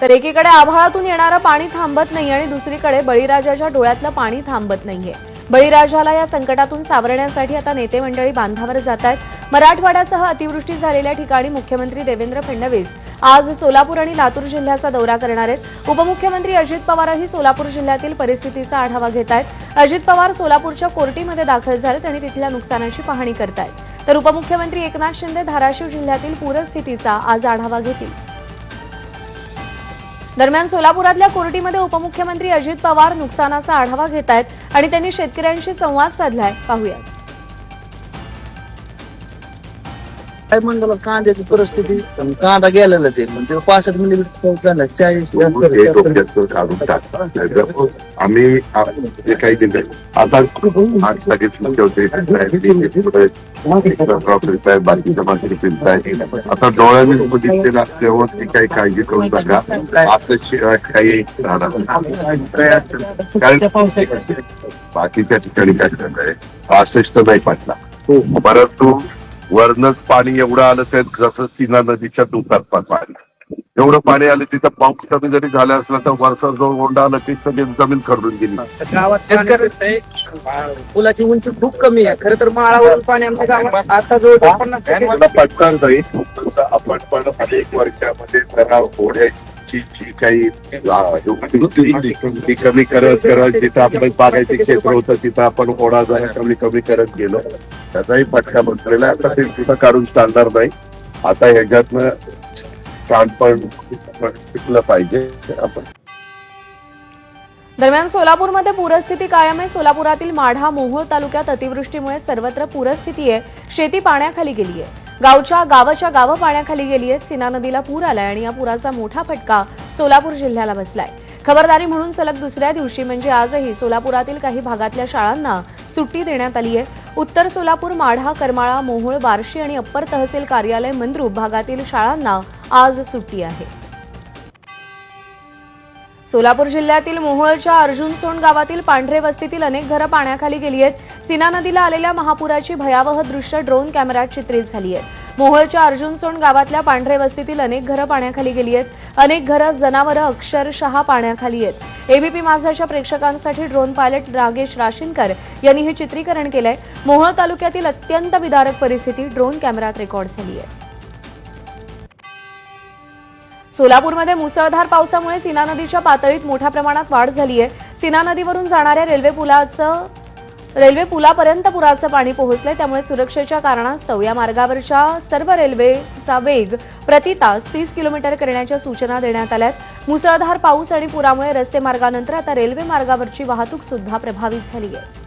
तर एकीकडे आभाळातून येणारं पाणी थांबत नाही आणि दुसरीकडे बळीराजाच्या डोळ्यातलं पाणी थांबत नाहीये. बळीराजाला या संकटातून सावरण्यासाठी आता नेते मंडळी बांधावर जात आहेत मराठवाड्यासह अतिवृष्टी झालेल्या ठिकाणी मुख्यमंत्री देवेंद्र फडणवीस आज सोलापूर आणि लातूर जिल्ह्याचा दौरा करणार आहेत. उपमुख्यमंत्री अजित पवारही सोलापूर जिल्ह्यातील परिस्थितीचा आढावा घेत आहेत अजित पवार सोलापूरच्या कोर्टीमध्ये दाखल झालेत आणि तिथल्या नुकसानाची पाहणी करतायत. तर उपमुख्यमंत्री एकनाथ शिंदे धाराशिव जिल्ह्यातील पूरस्थितीचा आज आढावा घेतील. दरम्यान सोलापुरातल्या कोर्टीमध्ये उपमुख्यमंत्री अजित पवार नुकसानाचा आढावा घेत आहेत आणि त्यांनी शेतकऱ्यांशी संवाद साधलाय. पाहूयात. काय म्हणलं कांद्याची परिस्थिती पण कांदा गेलेलाच आहे. म्हणजे पासष्ट मिली चाळीस एक डोक्यात काढून नाहीतर आम्ही आ- जे काही दिले आता आज सगळेच बाकीच्या माणसं फिरतायत आता डोळ्याने ती काही काळजी करू नका. असं शिवाय काही राहणार नाही. बाकीच्या ठिकाणी काय झालंय पासष्ट नाही पडला. परंतु वरनच पाणी एवढं आलं तर जसं सीना नदीच्या दुपारपास पाणी एवढं पाणी आलं तिथं पाऊस कमी जरी झाला असला तर वरचा जो ओंडा आला ती सगळी जमीन खरडून गेली. गावात शेतकरी पुलाची उंची खूप कमी आहे. खरं तर माळावरून पाणी आमच्या गावात आता जवळ पन्नास मला पटकन जाईल तसं आपण पण अनेक वर्षामध्ये जरा होड्याची जी काही ती कमी करत करत जिथं आपलं बागायचे क्षेत्र होतं तिथं आपण ओढा जरा कमी कमी करत गेलो. त्याचाही फटका बसलेला आहे. आता ते तिथं काढून चालणार नाही. आता ह्याच्यातनं कानपण टिकलं पाहिजे. आपण दरम्यान सोलापूरमध्ये पूरस्थिती कायम आहे. सोलापुरातील माढा मोहोळ तालुक्यात अतिवृष्टीमुळे सर्वत्र पूरस्थिती आहे. शेती पाण्याखाली गेली आहे. गावच्या गावाच्या गावं पाण्याखाली गेली आहेत. सीना नदीला पूर आलाय आणि या पुराचा मोठा फटका सोलापूर जिल्ह्याला बसलाय. खबरदारी म्हणून सलग दुसऱ्या दिवशी म्हणजे आजही सोलापुरातील काही भागातल्या शाळांना सुट्टी देण्यात आली आहे. उत्तर सोलापूर माढा करमाळा मोहोळ बार्शी आणि अप्पर तहसील कार्यालय मंद्रूप भागातील शाळांना आज सुट्टी आहे. सोलापूर जिल्ह्यातील मोहोळच्या अर्जुनसोंड गावातील पांढरे वस्तीतील अनेक घरं पाण्याखाली गेली आहेत. सीना नदीला आलेल्या महापुराची भयावह दृश्य ड्रोन कॅमेऱ्यात चित्रित झाली आहेत. मोहोळच्या अर्जुनसोंड गावातल्या पांढरे वस्तीतील अनेक घरं पाण्याखाली गेली आहेत. अनेक घरं जनावरं अक्षरशः पाण्याखाली आहेत. एबीपी माझाच्या प्रेक्षकांसाठी ड्रोन पायलट रागेश राशीनकर यांनी हे चित्रीकरण केलंय. मोहोळ तालुक्यातील अत्यंत विदारक परिस्थिती ड्रोन कॅमेऱ्यात रेकॉर्ड झाली आहे. सोलापूरमध्ये मुसळधार पावसामुळे सीना नदीच्या पातळीत मोठ्या प्रमाणात वाढ झाली आहे. सीना नदीवरून जाणाऱ्या रेल्वे पुलाचं रेल्वे पुलापर्यंत पुराचं पाणी पोहोचलंय त्यामुळे सुरक्षेच्या कारणास्तव या मार्गावरच्या सर्व रेल्वेचा वेग प्रति तास तीस किलोमीटर करण्याच्या सूचना देण्यात आल्यात. मुसळधार पाऊस आणि पुरामुळे रस्ते मार्गानंतर आता रेल्वे मार्गावरची वाहतूक सुद्धा प्रभावित झाली आहे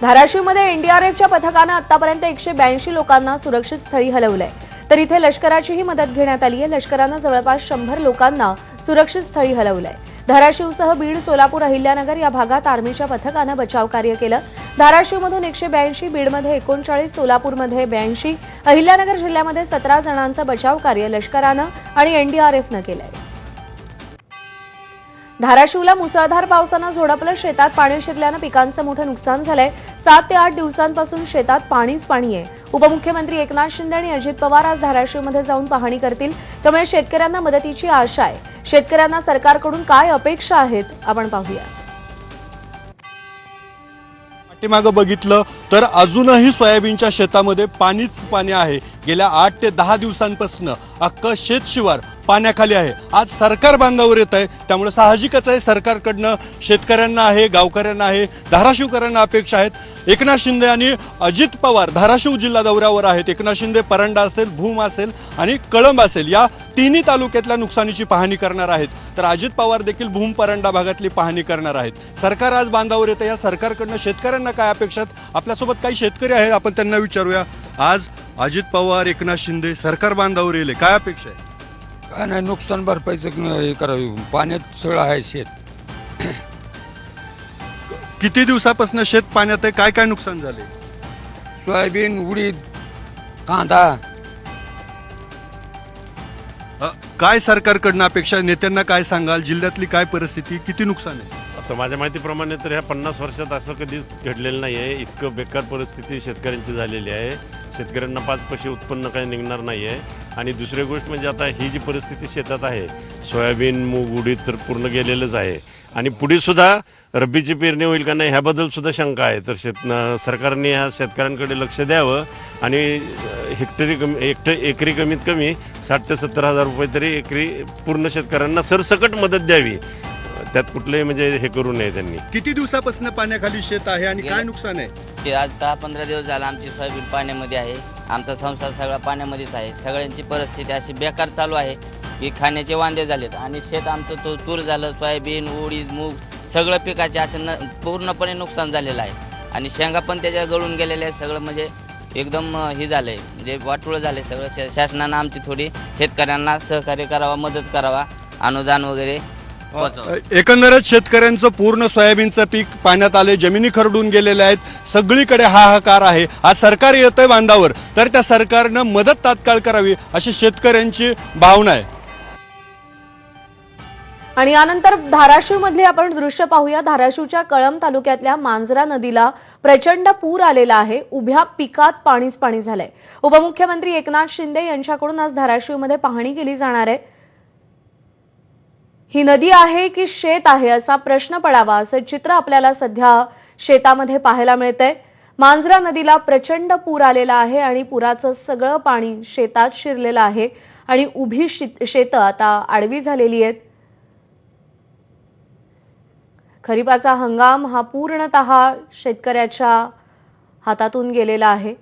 धाराशिवमध्ये एनडीआरएफच्या पथकानं आतापर्यंत एकशे ब्याऐंशी लोकांना सुरक्षित स्थळी हलवलंय. तर इथे लष्कराचीही मदत घेण्यात आली आहे लष्करानं जवळपास शंभर लोकांना सुरक्षित स्थळी हलवलंय. धाराशिवसह बीड सोलापूर अहिल्यानगर या भागात आर्मीच्या पथकानं बचाव कार्य केलं. धाराशिवमधून एकशे ब्याऐंशी बीडमध्ये एकोणचाळीस सोलापूरमध्ये ब्याऐंशी अहिल्यानगर जिल्ह्यामध्ये सतरा जणांचं बचाव कार्य लष्करानं आणि एनडीआरएफनं केलंय. धाराशिवला मुसळधार पावसानं झोडपलं शेतात पाणी शिरल्यानं पिकांचं मोठं नुकसान झालंय. सात ते आठ दिवसांपासून शेतात पाणीच पाणी आहे. उपमुख्यमंत्री एकनाथ शिंदे आणि अजित पवार आज धाराशिवमध्ये जाऊन पाहणी करतील. त्यामुळे शेतकऱ्यांना मदतीची आशा आहे. शेतकऱ्यांना सरकारकडून काय अपेक्षा आहेत आपण पाहूया पाठीमागं बघितलं तर अजूनही सोयाबीनच्या शेतामध्ये पाणीच पाणी आहे. गेल्या आठ ते दहा दिवसांपासून अख्खं शेतशिवार पाण्याखाली आहे. आज सरकार बांधावर येत आहे त्यामुळे साहजिकच आहे सरकारकडनं शेतकऱ्यांना आहे गावकऱ्यांना आहे धाराशिवकरांना अपेक्षा आहेत. एकनाथ शिंदे आणि अजित पवार धाराशिव जिल्हा दौऱ्यावर आहेत. एकनाथ शिंदे परंडा असेल भूम असेल आणि कळंब असेल या तिन्ही तालुक्यातल्या नुकसानीची पाहणी करणार आहेत. तर अजित पवार देखील भूम परंडा भागातली पाहणी करणार आहेत. सरकार आज बांधावर येतं या सरकारकडनं शेतकऱ्यांना काय अपेक्षा आहेत? आपल्यासोबत काही शेतकरी आहेत आपण त्यांना विचारूया. आज अजित पवार एकनाथ शिंदे सरकार बांधावर येले काय अपेक्षा आहे काय नाही नुकसान भरपाईचं हे करावं. पाण्यात सगळं आहे शेत. किती दिवसापासून शेत पाण्यात आहे? काय काय नुकसान झाले सोयाबीन उडीद कांदा. अ, काय सरकारकडनं अपेक्षा? नेत्यांना काय सांगाल? जिल्ह्यातली काय परिस्थिती? किती नुकसान आहे? तर माझ्या माहितीप्रमाणे तर ह्या पन्नास वर्षात असं कधीच घडलेलं नाही आहे इतकं बेकार परिस्थिती शेतकऱ्यांची झालेली आहे. शेतकऱ्यांना पाच पैसे उत्पन्न काही निघणार नाही आहे आणि दुसरी गोष्ट म्हणजे आता ही जी परिस्थिती शेतात आहे सोयाबीन मूग उडीद तर पूर्ण गेलेलंच आहे. आणि पुढे सुद्धा रब्बीची पेरणी होईल का नाही ह्याबद्दल सुद्धा शंका आहे. तर शेत सरकारने ह्या शेतकऱ्यांकडे लक्ष द्यावं आणि हेक्टरी कमी हेक्टर एकरी कमीत कमी साठ ते सत्तर हजार रुपये तरी एकरी पूर्ण शेतकऱ्यांना सरसकट मदत द्यावी. त्यात कुठलंही म्हणजे हे करू नये त्यांनी. किती दिवसापासून पाण्याखाली शेत आहे आणि काय नुकसान आहे? ते आज दहा पंधरा दिवस झाला आमची सोयाबीन पाण्यामध्ये आहे. आमचा संसार सगळा पाण्यामध्येच आहे. सगळ्यांची परिस्थिती अशी बेकार चालू आहे की खाण्याचे वांदे झालेत आणि शेत आमचं तो तूर झालं सोयाबीन उडीद मूग सगळं पिकाचे असे न पूर्णपणे नुकसान झालेलं आहे. आणि शेंगा पण त्याच्या गळून गेलेल्या आहे सगळं म्हणजे एकदम हे झालं आहे म्हणजे वाटोळं आहे सगळं. शा- शासनानं आमची थोडी शेतकऱ्यांना सहकार्य करावा मदत करावा अनुदान वगैरे एकंदरच शेतकऱ्यांचं पूर्ण सोयाबीनचं पीक पाण्यात आले जमिनी खरडून गेलेल्या आहेत सगळीकडे हाहाकार आहे. आज सरकार येतंय बांधावर तर त्या सरकारनं मदत तात्काळ करावी अशी शेतकऱ्यांची भावना आहे. आणि यानंतर धाराशिव मधले आपण दृश्य पाहूया. धाराशिवच्या कळंब तालुक्यातल्या मांजरा नदीला प्रचंड पूर आलेला आहे. उभ्या पिकात पाणीच पाणी झालंय. उपमुख्यमंत्री एकनाथ शिंदे यांच्याकडून आज धाराशिवमध्ये पाहणी केली जाणार आहे. ही नदी आहे की शेत आहे असा प्रश्न पडावा असं चित्र आपल्याला सध्या शेतामध्ये पाहायला मिळतंय. मांजरा नदीला प्रचंड पूर आलेला आहे आणि पुराचं सगळं पाणी शेतात शिरलेलं आहे आणि उभी शेतं आता आडवी झालेली आहेत. खरीपाचा हंगाम हा पूर्णतः शेतकऱ्याच्या हातातून गेलेला आहे.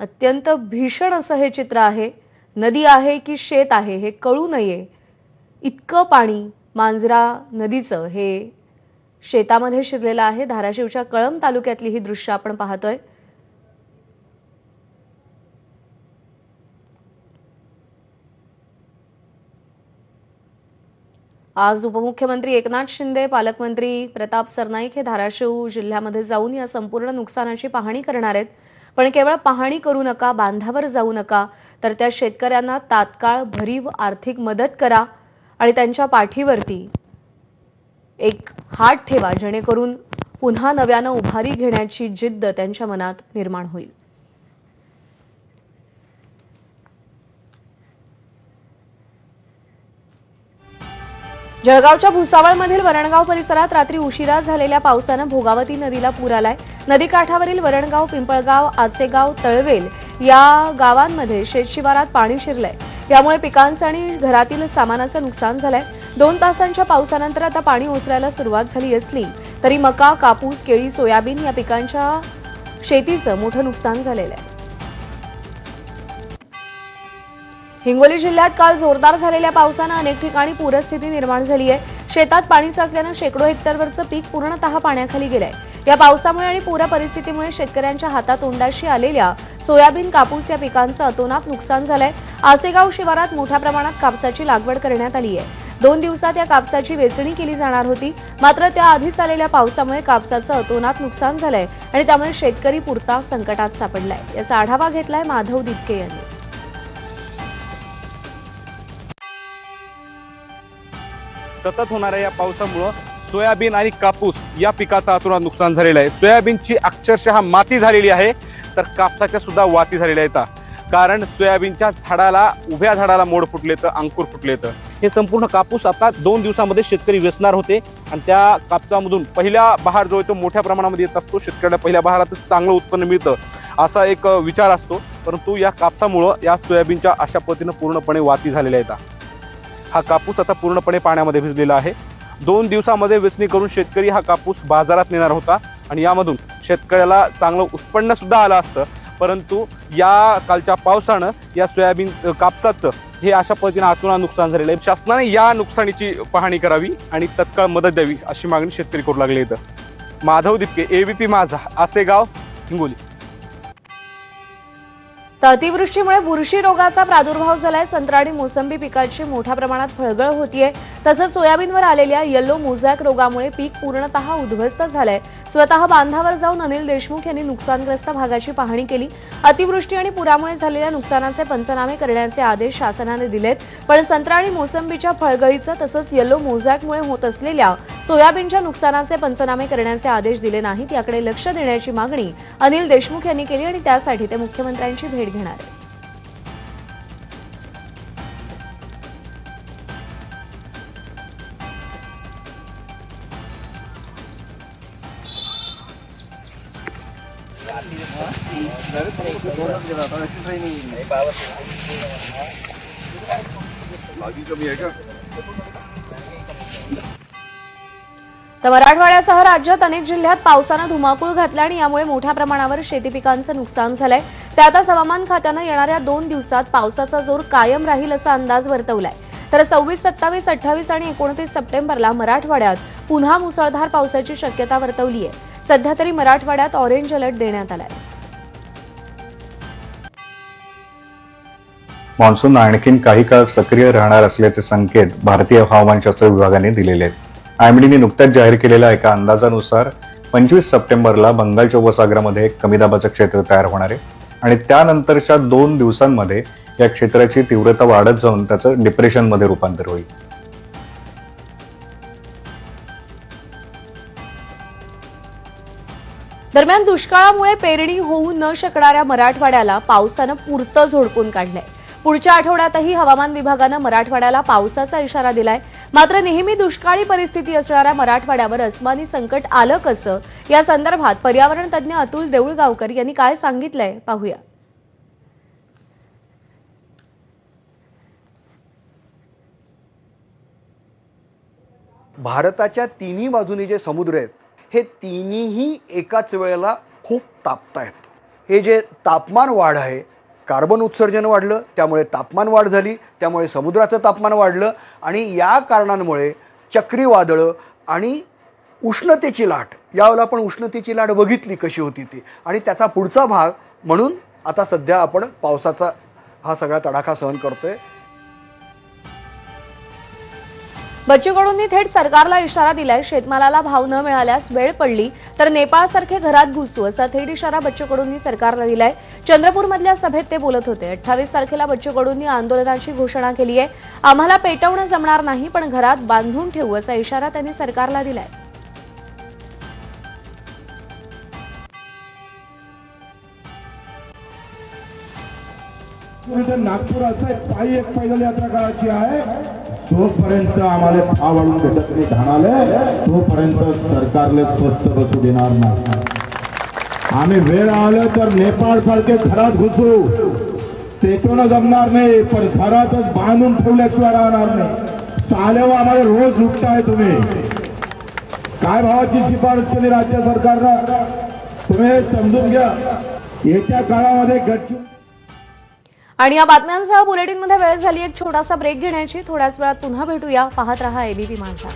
अत्यंत भीषण असं हे चित्र आहे. नदी आहे की शेत आहे हे कळू नये. इतकं पाणी मांजरा नदीचं हे शेतामध्ये शिरलेलं आहे. धाराशिवच्या कळंब तालुक्यातली ही दृश्य आपण पाहतोय. आज उपमुख्यमंत्री एकनाथ शिंदे पालकमंत्री प्रताप सरनाईक हे धाराशिव जिल्ह्यामध्ये जाऊन या संपूर्ण नुकसानाची पाहणी करणार आहेत. पण केवळ पाहणी करू नका बांधावर जाऊ नका तर त्या शेतकऱ्यांना तात्काळ भरीव आर्थिक मदत करा आणि त्यांच्या पाठीवरती एक हात ठेवा जेणेकरून पुन्हा नव्यानं उभारी घेण्याची जिद्द त्यांच्या मनात निर्माण होईल. जळगावच्या भुसावळमधील वरणगाव परिसरात रात्री उशिरा झालेल्या पावसानं भोगावती नदीला पूर आलाय. नदीकाठावरील वरणगाव पिंपळगाव आचेगाव तळवेल या गावांमध्ये शेतशिवारात पाणी शिरलंय. यामुळे पिकांचं आणि घरातील सामानाचं नुकसान झालंय. दोन तासांच्या पावसानंतर आता पाणी ओसरायला सुरुवात झाली असली तरी मका कापूस केळी सोयाबीन या पिकांच्या शेतीचं मोठं नुकसान झालेलं आहे. हिंगोली जिल्ह्यात काल जोरदार झालेल्या पावसानं अनेक ठिकाणी पूरस्थिती निर्माण झाली आहे. शेतात पाणी साचल्यानं शेकडो हेक्टरवरचं पीक पूर्णतः पाण्याखाली गेलंय. या पावसामुळे आणि पूर परिस्थितीमुळे शेतकऱ्यांच्या हातातोंडाशी आलेल्या सोयाबीन कापूस या पिकांचं अतोनात नुकसान झालंय. आसेगाव शिवारात मोठ्या प्रमाणात कापसाची लागवड करण्यात आली आहे. दोन दिवसात या कापसाची वेचणी केली जाणार होती. मात्र त्याआधीच आलेल्या पावसामुळे कापसाचं अतोनात नुकसान झालंय आणि त्यामुळे शेतकरी पुरता संकटात सापडलाय. याचा आढावा घेतलाय माधव दिपके यांनी. सतत होणाऱ्या या पावसामुळं सोयाबीन आणि कापूस या पिकाचं अतुरा नुकसान झालेलं आहे. सोयाबीनची अक्षरशः माती झालेली आहे तर कापसाच्या सुद्धा वाती झालेल्या आहेत. कारण सोयाबीनच्या झाडाला उभ्या झाडाला मोड फुटले तर अंकुर फुटले तर. हे संपूर्ण कापूस आता दोन दिवसामध्ये शेतकरी वेचणार होते. आणि त्या कापसामधून पहिल्या बहार जो आहे तो मोठ्या प्रमाणामध्ये येत असतो. शेतकऱ्याला पहिल्या बहारातच चांगलं उत्पन्न मिळतं असा एक विचार असतो. परंतु या कापसामुळं या सोयाबीनच्या अशा पद्धतीनं पूर्णपणे वाती झालेल्या आहेत. हा कापूस आता पूर्णपणे पाण्यामध्ये भिजलेला आहे. दोन दिवसामध्ये वेचणी करून शेतकरी हा कापूस बाजारात नेणार होता आणि यामधून शेतकऱ्याला चांगलं उत्पन्न सुद्धा आलं असतं. परंतु या कालच्या पावसानं या सोयाबीन कापसाचं हे अशा पद्धतीनं आतुना नुकसान झालेलं आहे. शासनाने या नुकसानीची पाहणी करावी आणि तत्काळ मदत द्यावी अशी मागणी शेतकरी करू लागले इथं माधव दिपके एबीपी माझा आसेगाव हिंगोली. तर अतिवृष्टीमुळे बुरशी रोगाचा प्रादुर्भाव झालाय. संत्रा आणि मोसंबी पिकाची मोठ्या प्रमाणात फळगळ होतीये. तसंच सोयाबीनवर आलेल्या येल्लो मोझॅक रोगामुळे पीक पूर्णतः उद्ध्वस्त झालंय. स्वतः बांधावर जाऊन अनिल देशमुख यांनी नुकसानग्रस्त भागाची पाहणी केली. अतिवृष्टी आणि पुरामुळे झालेल्या नुकसानाचे पंचनामे करण्याचे आदेश शासनाने दिलेत. पण संत्रा आणि मोसंबीच्या फळगळीचं तसंच येलो मोझॅकमुळे होत असलेल्या सोयाबीनच्या नुकसानाचे पंचनामे करण्याचे आदेश दिले नाहीत याकडे लक्ष देण्याची मागणी अनिल देशमुख यांनी केली आणि त्यासाठी ते मुख्यमंत्र्यांची भेट घेणार आहेत. तर मराठवाड्यासह राज्यात अनेक जिल्ह्यात पावसानं धुमाकूळ घातला आणि यामुळे मोठ्या प्रमाणावर शेती पिकांचं नुकसान झालंय. त्यातच हवामान खात्यानं येणाऱ्या दोन दिवसात पावसाचा जोर कायम राहील असा अंदाज वर्तवलाय. तर सव्वीस सत्तावीस अठ्ठावीस आणि एकोणतीस सप्टेंबरला मराठवाड्यात पुन्हा मुसळधार पावसाची शक्यता वर्तवली आहे सध्या तरी मराठवाड्यात ऑरेंज अलर्ट देण्यात आलाय. मान्सून आणखीन काही काळ सक्रिय राहणार असल्याचे संकेत भारतीय हवामानशास्त्र विभागाने दिलेले आहेत. आयएमडीने नुकत्याच जाहीर केलेल्या एका अंदाजानुसार पंचवीस सप्टेंबरला बंगालच्या उपसागरामध्ये एक कमी दाबाचं क्षेत्र तयार होणार आहे आणि त्यानंतरच्या दोन दिवसांमध्ये या क्षेत्राची तीव्रता वाढत जाऊन त्याचं डिप्रेशनमध्ये रूपांतर होईल. दरम्यान दुष्काळामुळे पेरणी होऊ न शकणाऱ्या मराठवाड्याला पावसानं पुरतं झोडपून काढलंय. पुढच्या आठवड्यातही हवामान विभागानं मराठवाड्याला पावसाचा इशारा दिलाय. मात्र नेहमी दुष्काळी परिस्थिती असणाऱ्या मराठवाड्यावर अस्मानी संकट आलं कसं? या संदर्भात पर्यावरण तज्ज्ञ अतुल देऊळगावकर यांनी काय सांगितलंय पाहूया. भारताच्या तिन्ही बाजूनी जे समुद्र आहेत हे तिन्हीही एकाच वेळेला खूप तापतायत. हे जे तापमान वाढ आहे कार्बन उत्सर्जन वाढलं त्यामुळे तापमान वाढ झाली त्यामुळे समुद्राचं तापमान वाढलं आणि या कारणांमुळे चक्रीवादळं आणि उष्णतेची लाट यावेळेला आपण उष्णतेची लाट बघितली कशी होती ती. आणि त्याचा पुढचा भाग म्हणून आता सध्या आपण पावसाचा हा सगळा तडाखा सहन करतोय. बच्चू कडूंनी थेट सरकारला इशारा दिलाय. शेतमालाला भाव न मिळाल्यास वेळ पडली तर नेपाळसारखे घरात घुसू असा थेट इशारा बच्चू कडूंनी सरकारला दिलाय. चंद्रपूरमधल्या सभेत ते बोलत होते. अठ्ठावीस तारखेला बच्चू कडूंनी आंदोलनाची घोषणा केली आहे. आम्हाला पेटवणं जमणार नाही पण घरात बांधून ठेवू असा इशारा त्यांनी सरकारला दिलाय. नागपुराचं एक पायी एक पैदल यात्रा करायची आहे. तोपर्यंत आम्हाला आवडून भेटत नाही धानाले. तोपर्यंत सरकारले स्वस्त बसू देणार नाही. आम्ही वेळ आलं तर नेपाळ सारखे घरात घुसू. पेटवणं जमणार नाही पण घरातच बांधून ठेवल्याशिवाय राहणार नाही. चालेव आम्हाला रोज लुटताय तुम्ही. काय भावाची शिफारस केली राज्य सरकारनं? तुम्ही समजून घ्या. येत्या काळामध्ये गडचिरोली आणि या बातम्यांसह बुलेटिनमध्ये वेळ झाली. एक छोटासा ब्रेक घेण्याची. थोड्याच वेळात पुन्हा भेटूया. पाहत रहा एबीपी माझा